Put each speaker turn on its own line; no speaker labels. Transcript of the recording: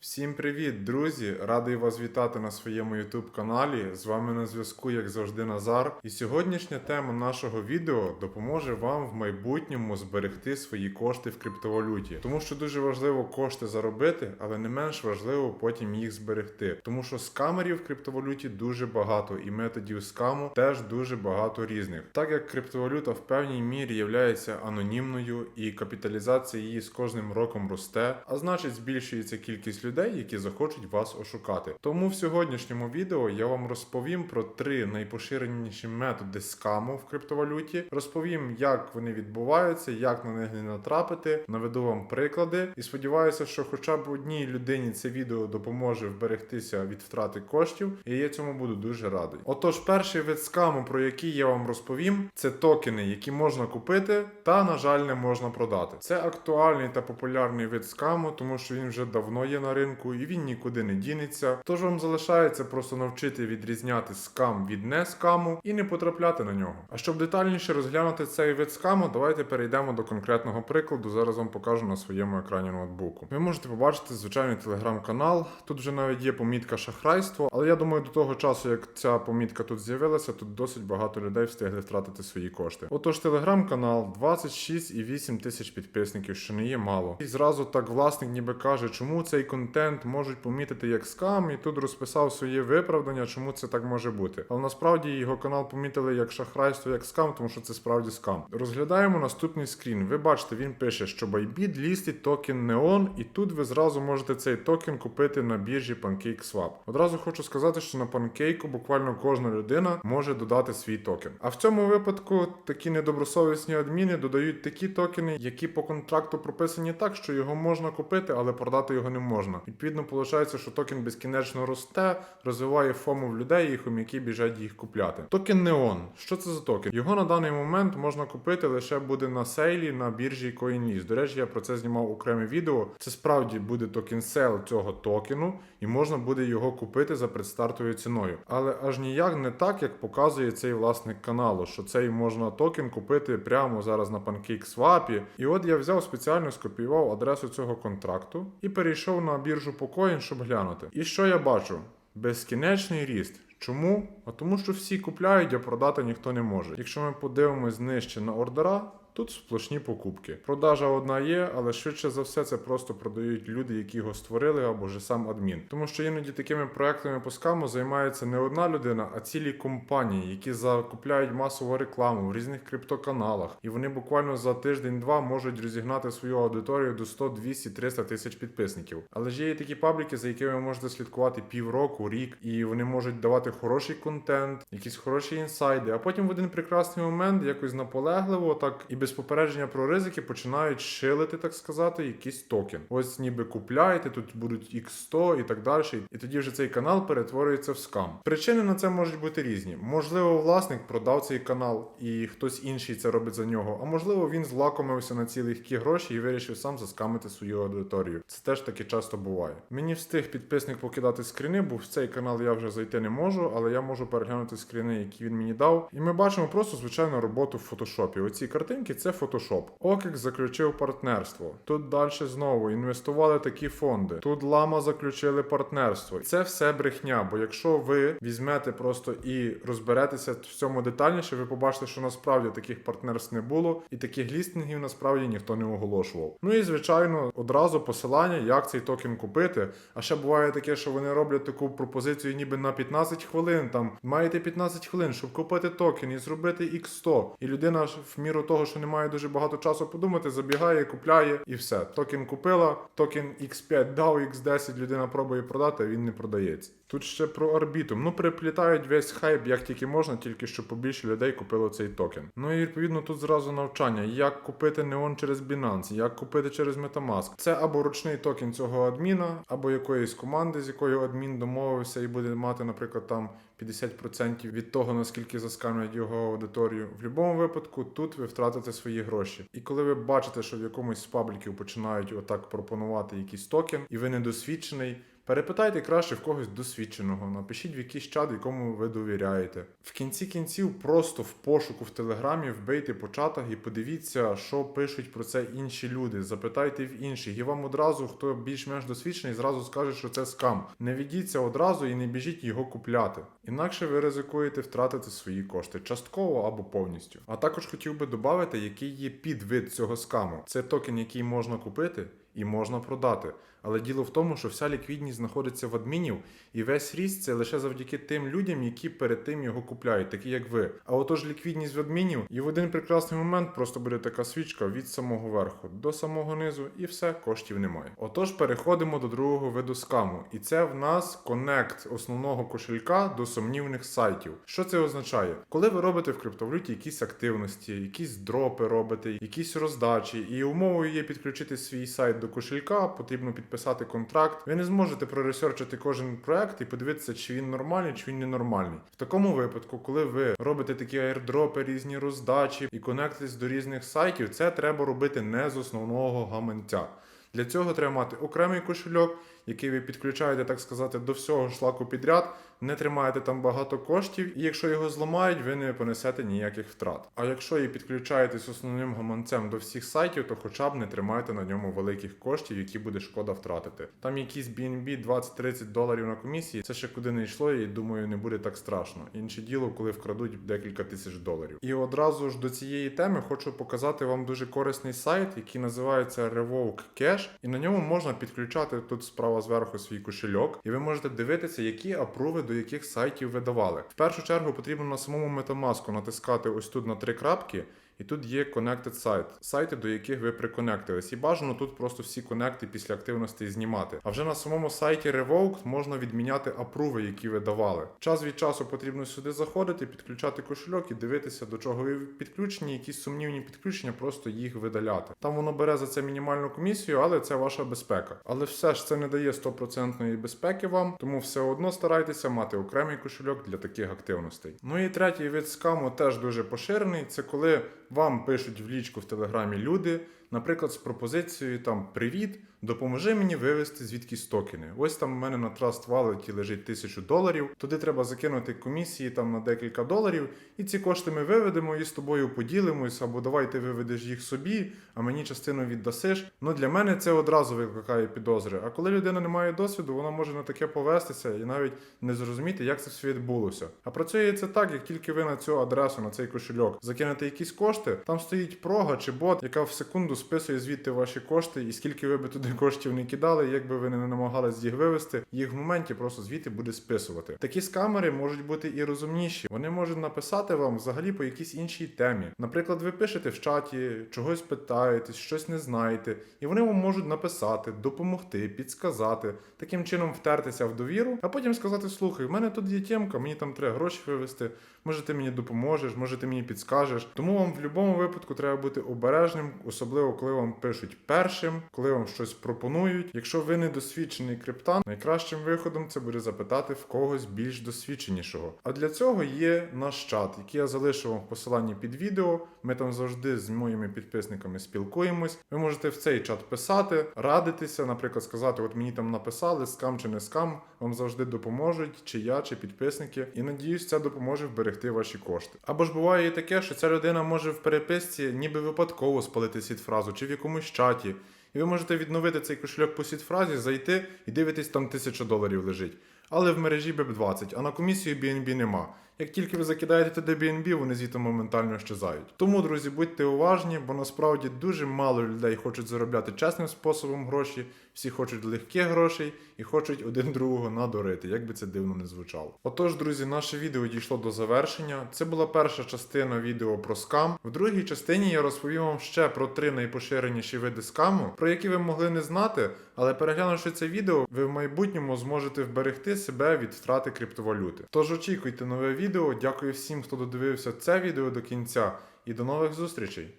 Всім привіт, друзі! Радий вас вітати на своєму YouTube каналі. З вами на зв'язку, як завжди, Назар. І сьогоднішня тема нашого відео допоможе вам в майбутньому зберегти свої кошти в криптовалюті. Тому що дуже важливо кошти заробити, але не менш важливо потім їх зберегти. Тому що скамерів в криптовалюті дуже багато, і методів скаму теж дуже багато різних. Так як криптовалюта в певній мірі є анонімною і капіталізація її з кожним роком росте, а значить збільшується кількість людей, які захочуть вас ошукати. Тому в сьогоднішньому відео я вам розповім про три найпоширеніші методи скаму в криптовалюті. Розповім, як вони відбуваються, як на них не натрапити. Наведу вам приклади і сподіваюся, що хоча б одній людині це відео допоможе вберегтися від втрати коштів, і я цьому буду дуже радий. Отож, перший вид скаму, про який я вам розповім, це токени, які можна купити, та на жаль, не можна продати. Це актуальний та популярний вид скаму, тому що він вже давно є на ринку і він нікуди не дінеться. Тож вам залишається просто навчити відрізняти скам від не скаму і не потрапляти на нього. А щоб детальніше розглянути цей вид скаму, давайте перейдемо до конкретного прикладу. Зараз вам покажу на своєму екрані ноутбуку. Ви можете побачити звичайний телеграм-канал. Тут вже навіть є помітка шахрайство, але я думаю, до того часу, як ця помітка тут з'явилася, тут досить багато людей встигли втратити свої кошти. Отож, телеграм-канал 26,8 тисяч підписників, що не є мало. І зразу так власник ніби каже, чому цей контент можуть помітити як скам, і тут розписав своє виправдання, чому це так може бути. Але насправді його канал помітили як шахрайство, як скам, тому що це справді скам. Розглядаємо наступний скрін. Ви бачите, він пише, що Bybit лістить токен Neon, і тут ви зразу можете цей токен купити на біржі PancakeSwap. Одразу хочу сказати, що на Pancake буквально кожна людина може додати свій токен. А в цьому випадку такі недобросовісні адміни додають такі токени, які по контракту прописані так, що його можна купити, але продати його не можна. Відповідно, виходить, що токен безкінечно росте, розвиває фому в людей, і хомяки біжать їх купляти. Токен Neon. Що це за токен? Його на даний момент можна купити лише буде на сейлі на біржі CoinList. До речі, я про це знімав окреме відео. Це справді буде токен сел цього токену, і можна буде його купити за предстартовою ціною. Але аж ніяк не так, як показує цей власник каналу, що цей можна токен купити прямо зараз на PancakeSwap. І от я взяв спеціально скопіював адресу цього контракту і перейшов на біржу покоїн, щоб глянути. І що я бачу? Безкінечний ріст. Чому? А тому, що всі купляють, а продати ніхто не може. Якщо ми подивимось нижче на ордера, тут сплошні покупки. Продажа одна є, але швидше за все це просто продають люди, які його створили, або ж сам адмін. Тому що іноді такими проектами по займається не одна людина, а цілі компанії, які закупляють масову рекламу в різних криптоканалах, і вони буквально за тиждень-два можуть розігнати свою аудиторію до 100, 200, 300 тисяч підписників. Але ж є і такі пабліки, за якими ви можете слідкувати півроку, рік, і вони можуть давати хороший контент, якісь хороші інсайди, а потім в один прекрасний момент якось наполегливо, так і без попередження про ризики починають шилити, так сказати, якийсь токен. Ось ніби купляєте, тут будуть X100 і так далі. І тоді вже цей канал перетворюється в скам. Причини на це можуть бути різні. Можливо, власник продав цей канал, і хтось інший це робить за нього. А можливо, він злакомився на ці легкі гроші і вирішив сам заскамити свою аудиторію. Це теж таки часто буває. Мені встиг підписник покидати скріни, бо в цей канал я вже зайти не можу, але я можу переглянути скріни, які він мені дав. І ми бачимо просто звичайну роботу в фотошопі. Оці картинки це фотошоп. OKEX заключив партнерство. Тут далі знову інвестували такі фонди. Тут лама заключили партнерство. Це все брехня. Бо якщо ви візьмете просто і розберетеся в цьому детальніше, ви побачите, що насправді таких партнерств не було, і таких лістингів насправді ніхто не оголошував. Ну і звичайно, одразу посилання, як цей токен купити. А ще буває таке, що вони роблять таку пропозицію, ніби на 15 хвилин. Там маєте 15 хвилин, щоб купити токен і зробити X100. І людина ж в міру того, що не має дуже багато часу подумати, забігає, купляє і все. Токен купила, токен X5 дав, X10 людина пробує продати, він не продається. Тут ще про арбітум. Ну, приплітають весь хайп, як тільки можна, тільки щоб побільше людей купило цей токен. Ну і відповідно тут зразу навчання, як купити неон через Binance, як купити через Metamask. Це або ручний токен цього адміна, або якоїсь команди, з якою адмін домовився і буде мати, наприклад, там 50% від того, наскільки заскамлять його аудиторію. В будь-якому випадку тут ви втратите свої гроші. І коли ви бачите, що в якомусь з пабліків починають отак пропонувати якийсь токен, і ви недосвідчений. Перепитайте краще в когось досвідченого, напишіть в якийсь чат, якому ви довіряєте. В кінці кінців просто в пошуку в телеграмі вбийте по чатах і подивіться, що пишуть про це інші люди. Запитайте в інших, і вам одразу, хто більш-менш досвідчений, зразу скаже, що це скам. Не ведіться одразу і не біжіть його купляти. Інакше ви ризикуєте втратити свої кошти частково або повністю. А також хотів би додати, який є підвид цього скаму. Це токен, який можна купити і можна продати. Але діло в тому, що вся ліквідність знаходиться в адмінів, і весь ріст це лише завдяки тим людям, які перед тим його купляють, такі як ви. А отож ліквідність в адмінів, і в один прекрасний момент просто буде така свічка від самого верху до самого низу, і все, коштів немає. Отож, переходимо до другого виду скаму, і це в нас конект основного кошелька до сумнівних сайтів. Що це означає? Коли ви робите в криптовалюті якісь активності, якісь дропи робите, якісь роздачі, і умовою є підключити свій сайт до кошелька, потрібно підписати контракт. Ви не зможете проресерчити кожен проект і подивитися, чи він нормальний, чи він ненормальний. В такому випадку, коли ви робите такі аірдропи, різні роздачі і конектитесь до різних сайтів, це треба робити не з основного гаманця. Для цього треба мати окремий кошельок, який ви підключаєте, так сказати, до всього шлаку підряд, не тримаєте там багато коштів, і якщо його зламають, ви не понесете ніяких втрат. А якщо і підключаєтесь основним гаманцем до всіх сайтів, то хоча б не тримайте на ньому великих коштів, які буде шкода втратити. Там якісь BNB 20-30 доларів на комісії, це ще куди не йшло, і думаю, не буде так страшно. Інше діло, коли вкрадуть декілька тисяч доларів. І одразу ж до цієї теми хочу показати вам дуже корисний сайт, який називається Revoke Cash, і на ньому можна підключати тут справа зверху свій кошельок, і ви можете дивитися, які апруви до яких сайтів ви давали. В першу чергу потрібно на самому Metamask натискати ось тут на три крапки. І тут є Connected Site, сайти, до яких ви приконектились. І бажано тут просто всі конекти після активності знімати. А вже на самому сайті Revoked можна відміняти апруви, які ви давали. Час від часу потрібно сюди заходити, підключати кошельок і дивитися, до чого ви підключені, якісь сумнівні підключення, просто їх видаляти. Там воно бере за це мінімальну комісію, але це ваша безпека. Але все ж це не дає 100% безпеки вам, тому все одно старайтеся мати окремий кошельок для таких активностей. Ну і третій вид скаму теж дуже поширений. Це коли вам пишуть в лічку в телеграмі люди, наприклад, з пропозицією там Привіт, допоможи мені вивести звідкись токени. Ось там у мене на Trust Wallet лежить тисячу доларів. Туди треба закинути комісії там на декілька доларів, і ці кошти ми виведемо і з тобою поділимось, або давай ти виведеш їх собі, а мені частину віддасиш. Ну для мене це одразу викликає підозри. А коли людина не має досвіду, вона може на таке повестися і навіть не зрозуміти, як це все відбулося. А працює це так, як тільки ви на цю адресу, на цей кошельок закинете якісь кошти, там стоїть прога чи бот, яка в секунду списує звідти ваші кошти, і скільки ви би туди коштів не кидали, як би ви не намагались їх вивести, їх в моменті просто звідти буде списувати. Такі скамери можуть бути і розумніші. Вони можуть написати вам взагалі по якійсь іншій темі. Наприклад, ви пишете в чаті, чогось питаєтесь, щось не знаєте, і вони вам можуть написати, допомогти, підсказати, таким чином втертися в довіру, а потім сказати: слухай, в мене тут є тємка, мені там треба гроші вивести. Може, ти мені допоможеш, може ти мені підскажеш. Тому вам в будь-якому випадку треба бути обережним, особливо коли вам пишуть першим, коли вам щось пропонують. Якщо ви не досвідчений криптан, найкращим виходом це буде запитати в когось більш досвідченішого. А для цього є наш чат, який я залишу вам в посиланні під відео. Ми там завжди з моїми підписниками спілкуємось. Ви можете в цей чат писати, радитися, наприклад, сказати, от мені там написали, скам чи не скам, вам завжди допоможуть, чи я, чи підписники. І надіюсь, це допоможе вберегти ваші кошти. Або ж буває і таке, що ця людина може в переписці ніби випадково спалити сід-фразу, чи в якомусь чаті. Ви можете відновити цей кошельок по сід-фразі, зайти і дивитись, там тисяча доларів лежить. Але в мережі BEP20, а на комісію BNB нема. Як тільки ви закидаєте туди BNB, вони звідти моментально щезають. Тому, друзі, будьте уважні, бо насправді дуже мало людей хочуть заробляти чесним способом гроші, всі хочуть легких грошей і хочуть один другого надурити, як би це дивно не звучало. Отож, друзі, наше відео дійшло до завершення. Це була перша частина відео про скам. В другій частині я розповім вам ще про три найпоширеніші види скаму, про які ви могли не знати, але переглянувши це відео, ви в майбутньому зможете вберегти себе від втрати криптовалюти. Тож очікуйте нове відео. Дякую всім, хто додивився це відео до кінця, і до нових зустрічей!